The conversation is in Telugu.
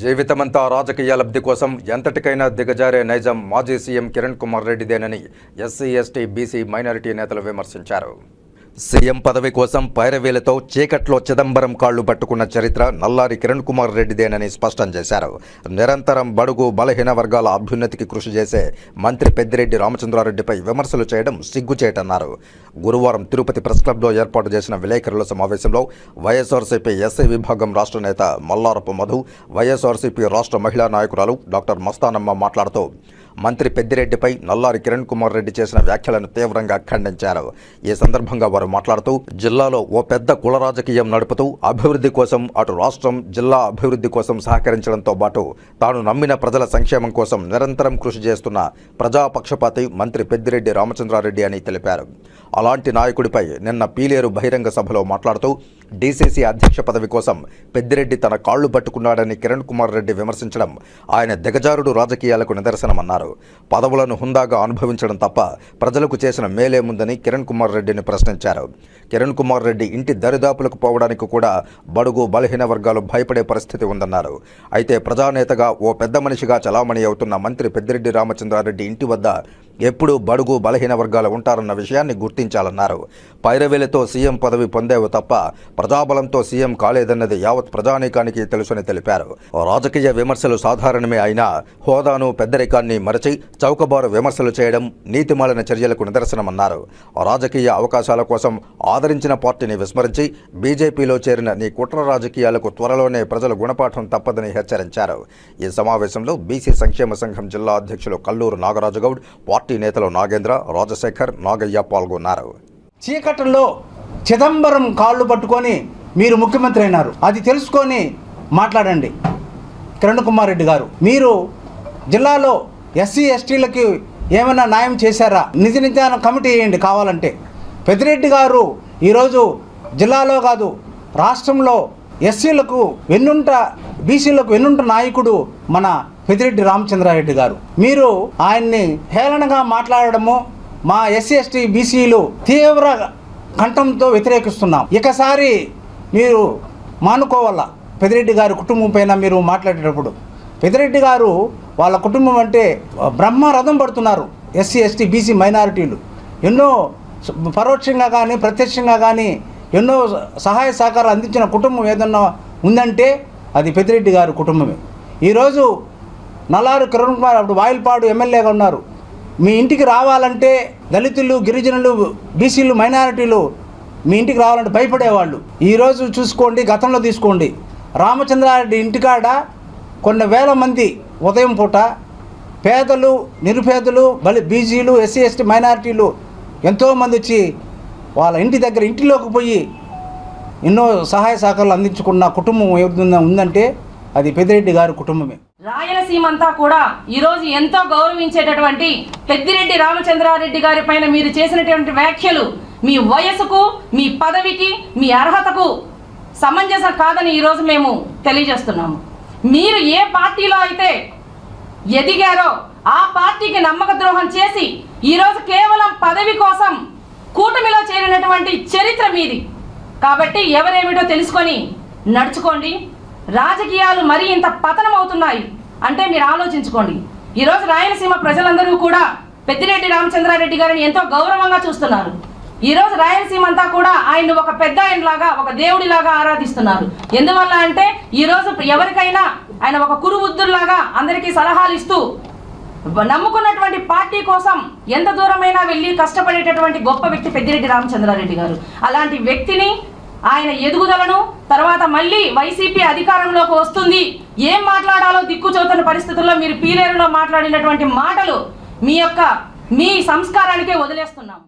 జీవితమంతా రాజకీయ లబ్ధి కోసం ఎంతటికైనా దిగజారే నైజం మాజీ సీఎం కిరణ్ కుమార్ రెడ్డిదేనని ఎస్సీ ఎస్టీ బీసీ మైనారిటీ నేతలు విమర్శించారు. సీఎం పదవి కోసం పైరవేలతో చీకట్లో చిదంబరం కాళ్ళు పట్టుకున్న చరిత్ర నల్లారి కిరణ్ కుమార్ రెడ్డిదేనని స్పష్టం చేశారు. నిరంతరం బడుగు బలహీన వర్గాల అభ్యున్నతికి కృషి చేసే మంత్రి పెద్దిరెడ్డి రామచంద్రారెడ్డిపై విమర్శలు చేయడం సిగ్గుచేటన్నారు. గురువారం తిరుపతి ప్రెస్ క్లబ్లో ఏర్పాటు చేసిన విలేకరుల సమావేశంలో వైఎస్ఆర్సీపీ ఎస్ఐ విభాగం రాష్ట్ర నేత మల్లారపు మధు వైఎస్ఆర్సీపీ రాష్ట్ర మహిళా నాయకురాలు డాక్టర్ మస్తానమ్మ మాట్లాడుతూ మంత్రి పెద్దిరెడ్డిపై నల్లారి కిరణ్ కుమార్ రెడ్డి చేసిన వ్యాఖ్యలను తీవ్రంగా ఖండించారు. ఈ సందర్భంగా వారు మాట్లాడుతూ జిల్లాలో ఓ పెద్ద కుల రాజకీయం నడుపుతూ అభివృద్ధి కోసం అటు రాష్ట్రం జిల్లా అభివృద్ధి కోసం సహకరించడంతో పాటు తాను నమ్మిన ప్రజల సంక్షేమం కోసం నిరంతరం కృషి చేస్తున్న ప్రజాపక్షపాతి మంత్రి పెద్దిరెడ్డి రామచంద్రారెడ్డి అని తెలిపారు. అలాంటి నాయకుడిపై నిన్న పీలేరు బహిరంగ సభలో మాట్లాడుతూ డీసీసీ అధ్యక్ష పదవి కోసం పెద్దిరెడ్డి తన కాళ్ళు పట్టుకున్నాడని కిరణ్ కుమార్ రెడ్డి విమర్శించడం ఆయన దిగజారుడు రాజకీయాలకు నిదర్శనమన్నారు. పదవులను హుందాగా అనుభవించడం తప్ప ప్రజలకు చేసిన మేలేముందని కిరణ్ కుమార్ రెడ్డిని ప్రశ్నించారు. కిరణ్ కుమార్ రెడ్డి ఇంటి దరిదాపులకు పోవడానికి కూడా బడుగు బలహీన వర్గాలు భయపడే పరిస్థితి ఉందన్నారు. అయితే ప్రజానేతగా ఓ పెద్ద మనిషిగా చలామణి అవుతున్న మంత్రి పెద్దిరెడ్డి రామచంద్రారెడ్డి ఇంటి వద్ద ఎప్పుడూ బడుగు బలహీన వర్గాలు ఉంటారన్న విషయాన్ని గుర్తించాలన్నారు. పైరవేలతో సీఎం పదవి పొందేవు తప్ప ప్రజాబలంతో సీఎం కాలేదన్నది యావత్ ప్రజానీకానికి తెలుసని తెలిపారు. రాజకీయ విమర్శలు సాధారణమే అయినా హోదాను పెద్దరికాన్ని మరచి చౌకబారు విమర్శలు చేయడం నీతిమాలిన చర్యలకు నిదర్శనమన్నారు. రాజకీయ అవకాశాల కోసం ఆదరించిన పార్టీని విస్మరించి బీజేపీలో చేరిన నీ కుట్ర రాజకీయాలకు త్వరలోనే ప్రజలు గుణపాఠం తప్పదని హెచ్చరించారు. ఈ సమావేశంలో బీసీ సంక్షేమ సంఘం జిల్లా అధ్యక్షులు కల్లూరు నాగరాజుగౌడ్ పార్టీ నేతలు నాగేంద్ర రాజశేఖర్ నాగయ్య పాల్గొన్నారు. చీకటిలో చిదంబరం కాళ్ళు పట్టుకొని మీరు ముఖ్యమంత్రి అయినారు. అది తెలుసుకొని మాట్లాడండి. కిరణ్ కుమార్ రెడ్డి గారు మీరు జిల్లాలో ఎస్సీ ఎస్టీలకి ఏమైనా న్యాయం చేశారా? నిజ నిజాన కమిటీ వేయండి కావాలంటే? పెద్దిరెడ్డి గారు ఈరోజు జిల్లాలో కాదు రాష్ట్రంలో ఎస్సీలకు వెన్నుంట బీసీలకు వెన్నుంట నాయకుడు మన పెద్దిరెడ్డి రామచంద్రారెడ్డి గారు. మీరు ఆయన్ని హేళనగా మాట్లాడడము మా ఎస్సీ ఎస్టీ బీసీలు తీవ్ర కంఠంతో వ్యతిరేకిస్తున్నాం. ఇకసారి మీరు మానుకోవాల? పెదిరెడ్డి గారి కుటుంబం పైన మీరు మాట్లాడేటప్పుడు. పెదిరెడ్డి గారు వాళ్ళ కుటుంబం అంటే బ్రహ్మరథం పడుతున్నారు ఎస్సీ ఎస్టీ బీసీ మైనారిటీలు. ఎన్నో పరోక్షంగా కానీ ప్రత్యక్షంగా కానీ ఎన్నో సహాయ సహకారాలు అందించిన కుటుంబం ఏదన్నా ఉందంటే అది పెద్దిరెడ్డి గారి కుటుంబమే. ఈరోజు నల్లారు కిరణ్ కుమార్ అప్పుడు వాయిల్పాడు ఎమ్మెల్యేగా ఉన్నారు. మీ ఇంటికి రావాలంటే దళితులు గిరిజనులు బీసీలు మైనారిటీలు మీ ఇంటికి రావాలంటే భయపడేవాళ్ళు. ఈరోజు చూసుకోండి గతంలో తీసుకోండి. రామచంద్రారెడ్డి ఇంటికాడ కొన్ని వేల మంది ఉదయం పూట పేదలు నిరుపేదలు బలి బీజీలు ఎస్సీ ఎస్టీ మైనారిటీలు ఎంతోమంది వచ్చి వాళ్ళ ఇంటి దగ్గర ఇంటిలోకి పోయి ఎన్నో సహాయ సహకారాలు అందించుకున్న కుటుంబం ఏదైనా ఉందంటే అది పెద్దిరెడ్డి గారి కుటుంబమే. రాయలసీమ అంతా కూడా ఈరోజు ఎంతో గౌరవించేటటువంటి పెద్దిరెడ్డి రామచంద్రారెడ్డి గారి పైన మీరు చేసినటువంటి వ్యాఖ్యలు మీ వయసుకు మీ పదవికి మీ అర్హతకు సమంజసం కాదని ఈరోజు మేము తెలియజేస్తున్నాము. మీరు ఏ పార్టీలో అయితే ఎదిగారో ఆ పార్టీకి నమ్మక ద్రోహం చేసి ఈరోజు కేవలం పదవి కోసం కూటమిలో చేరినటువంటి చరిత్ర మీది. కాబట్టి ఎవరేమిటో తెలుసుకొని నడుచుకోండి. రాజకీయాలు మరీ ఇంత పతనం అవుతున్నాయి అంటే మీరు ఆలోచించుకోండి. ఈరోజు రాయలసీమ ప్రజలందరూ కూడా పెద్దిరెడ్డి రామచంద్రారెడ్డి గారిని ఎంతో గౌరవంగా చూస్తున్నారు. ఈ రోజు రాయలసీమ అంతా కూడా ఆయన ఒక పెద్ద ఆయనలాగా ఒక దేవుడిలాగా ఆరాధిస్తున్నారు. ఎందువల్ల అంటే ఈరోజు ఎవరికైనా ఆయన ఒక కురుబుద్ధుల్లాగా అందరికీ సలహాలు ఇస్తూ నమ్ముకున్నటువంటి పార్టీ కోసం ఎంత దూరమైనా వెళ్ళి కష్టపడేటటువంటి గొప్ప వ్యక్తి పెద్దిరెడ్డి రామచంద్రారెడ్డి గారు. అలాంటి వ్యక్తిని ఆయన ఎదుగుదలను తర్వాత మళ్ళీ వైసీపీ అధికారంలోకి వస్తుంది. ఏం మాట్లాడాలో దిక్కుచోతున్న పరిస్థితుల్లో మీరు పీలేరులో మాట్లాడినటువంటి మాటలు మీ యొక్క మీ సంస్కారానికే వదిలేస్తున్నాం